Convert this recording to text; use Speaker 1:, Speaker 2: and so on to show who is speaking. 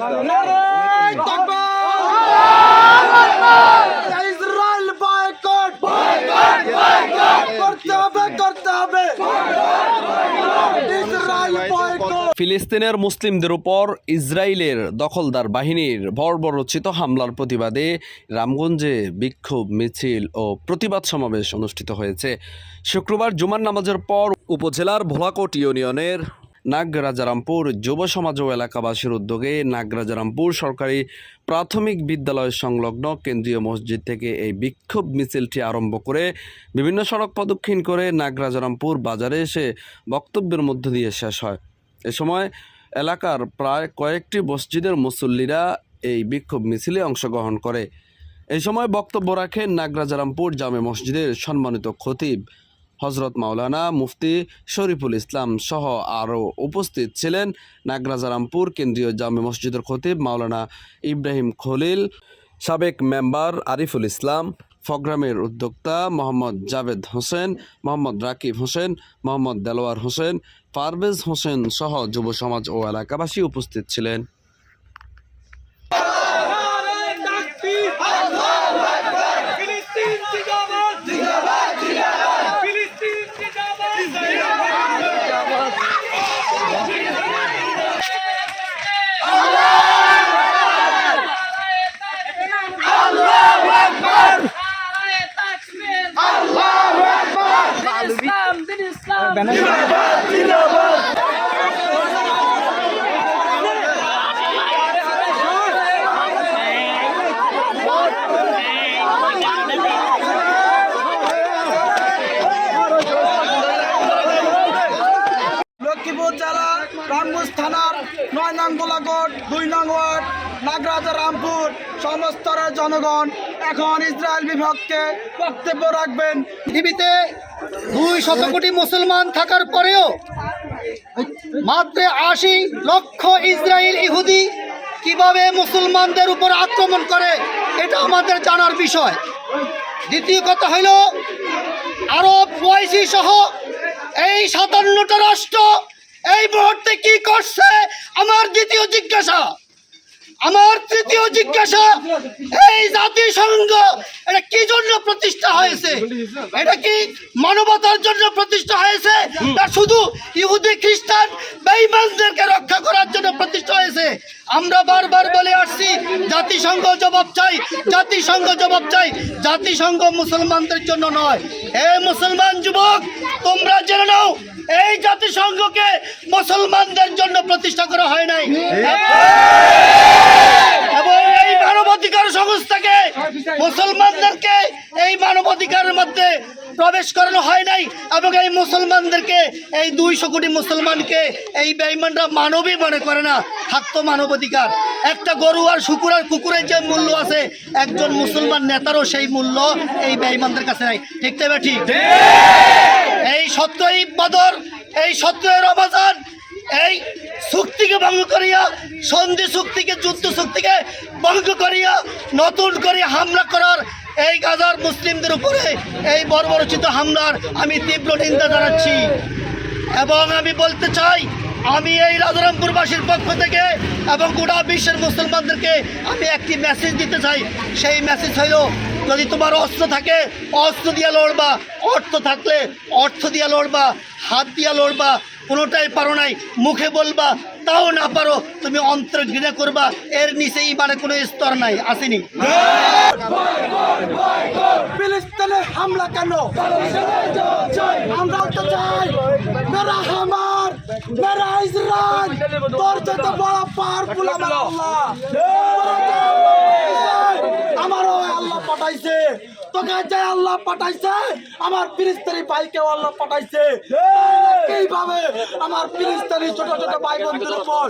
Speaker 1: নারায় তাকবীর Israel boycott. করতে হবে করতে হবে।
Speaker 2: ফিলিস্তিনের মুসলিমদের উপর ইসরায়েলের দখলদার বাহিনীর বর্বরচিত হামলার প্রতিবাদে রামগঞ্জে বিক্ষোভ মিছিল ও প্রতিবাদ সমাবেশ অনুষ্ঠিত হয়েছে। শুক্রবার জুমার নামাজের পর উপজেলার ভোলাকোট ইউনিয়নের নাগরাজারামপুর যুব সমাজ ও এলাকাবাসীর উদ্যোগে নাগরাজারামপুর সরকারি প্রাথমিক বিদ্যালয় সংলগ্ন কেন্দ্রীয় মসজিদ থেকে এই বিক্ষোভ মিছিলটি আরম্ভ করে বিভিন্ন সড়ক প্রদক্ষিণ করে নাগরাজারামপুর বাজারে এসে বক্তব্যের মধ্য দিয়ে শেষ হয়। এ সময় এলাকার প্রায় কয়েকটি মসজিদের মুসল্লিরা এই বিক্ষোভ মিছিলে অংশগ্রহণ করে। এই সময় বক্তব্য রাখেন নাগরাজারামপুর জামে মসজিদের সম্মানিত খতিব হজরত মাওলানা মুফতি শরীফুল ইসলাম সহ আরও উপস্থিত ছিলেন নাগরাজারামপুর কেন্দ্রীয় জামে মসজিদের খতিব মাওলানা ইব্রাহিম খলিল, সাবেক মেম্বার আরিফুল ইসলাম, প্রোগ্রামের উদ্যোক্তা মোহাম্মদ জাভেদ হোসেন, মোহাম্মদ রাকিব হোসেন, মোহাম্মদ দেলোয়ার হোসেন, পারভেজ হোসেন সহ যুব সমাজ ও এলাকাবাসী উপস্থিত ছিলেন।
Speaker 1: লক্ষ্মীপুর জেলা রামগঞ্জ থানার নয় নং গোলাকোট দুই নং ওয়ার্ড। নাগরাজা রামপুর সমস্তরের জনগণ এখন ইসরায়েল বিভাগকে বক্তব্য রাখবেন।
Speaker 3: পৃথিবীতে দুই শত কোটি মুসলমান থাকার পরেও মাত্র আশি লক্ষ ইসরায়েল ইহুদি কীভাবে মুসলমানদের উপর আক্রমণ করে, এটা আমাদের জানার বিষয়। দ্বিতীয় কথা হইল, আরব ওয়াইসি সহ এই সাতান্নটা রাষ্ট্র এই মুহূর্তে কি করছে? আমার দ্বিতীয় জিজ্ঞাসা। আমার তৃতীয় জিজ্ঞাসা, এই জাতিসংঘ এটা কি জন্য প্রতিষ্ঠা হয়েছে? এটা কি মানবতার জন্য প্রতিষ্ঠা হয়েছে? না শুধু ইহুদি, খ্রিস্টান বেঈমানদেরকে রক্ষা করার জন্য প্রতিষ্ঠা হয়েছে? আমরা বারবার বলে আসছি, জাতিসংঘ জবাব চাই, জাতিসংঘ জবাব চাই, জাতিসংঘ মুসলমানদের জন্য নয়। মুসলমান যুবক, তোমরা জেনে নাও, এই জাতিসংঘকে মুসলমানদের জন্য প্রতিষ্ঠা করা হয় নাই। এবং এই মানবাধিকার সংস্থাকে মুসলমানদেরকে এই মানবাধিকারের মধ্যে প্রবেশ করানো হয় নাই এবং এই মুসলমানদেরকে এই দুইশো কোটি মুসলমানকে এই বেঈমানরা মানবই মনে করে না থাকতো মানবাধিকার। একটা গরু আর শুকুর আর কুকুরের যে মূল্য আছে একজন মুসলমান নেতারও সেই মূল্য এই বেঈমানদের কাছে নাই। ঠিক তবে ঠিক? এই সত্যই বদর এই সত্যই রমাজান এই চুক্তিকে ভঙ্গ করিয়া সন্ধি চুক্তিকে যুদ্ধ চুক্তিকে ভঙ্গ করিয়া নতুন করে হামলা করার এই গাজার মুসলিমদের উপরে এই বর্বরচিত হামলার আমি তীব্র নিন্দা জানাচ্ছি। এবং আমি বলতে চাই, আমি এই রাজারামপুরবাসীর পক্ষ থেকে এবং গোটা বিশ্বের মুসলমানদেরকে আমি একটি মেসেজ দিতে চাই। সেই মেসেজ হইল, যদি তোমার অস্ত্র থাকে, অস্ত্র দিয়া লড়বা। অর্থ থাকলে অর্থ দিয়া লড়বা, হাত দিয়া লড়বা, কোনোটাই পারো নাই, মুখে বলবা, তাও না পারো, তুমি অন্তর ঘৃণা করবা। এর নিচে ইমানে কোনো স্তর নাই, আসেনি।
Speaker 1: হামলা কেন? আমরা তো চাই মেরা হামার, মেরা ইসরায়েল তোর যত বড় পাওয়ারফুল আমার আল্লাহ। আমারও আল্লাহ পাঠাইছে। তোকে যে আল্লাহ পাঠাইছে, আমার ফিলিস্তিনি ভাইকেও আল্লাহ পাঠাইছে। এইভাবে আমার ফিলিস্তিনি ছোট ছোট ভাই বোনদের উপর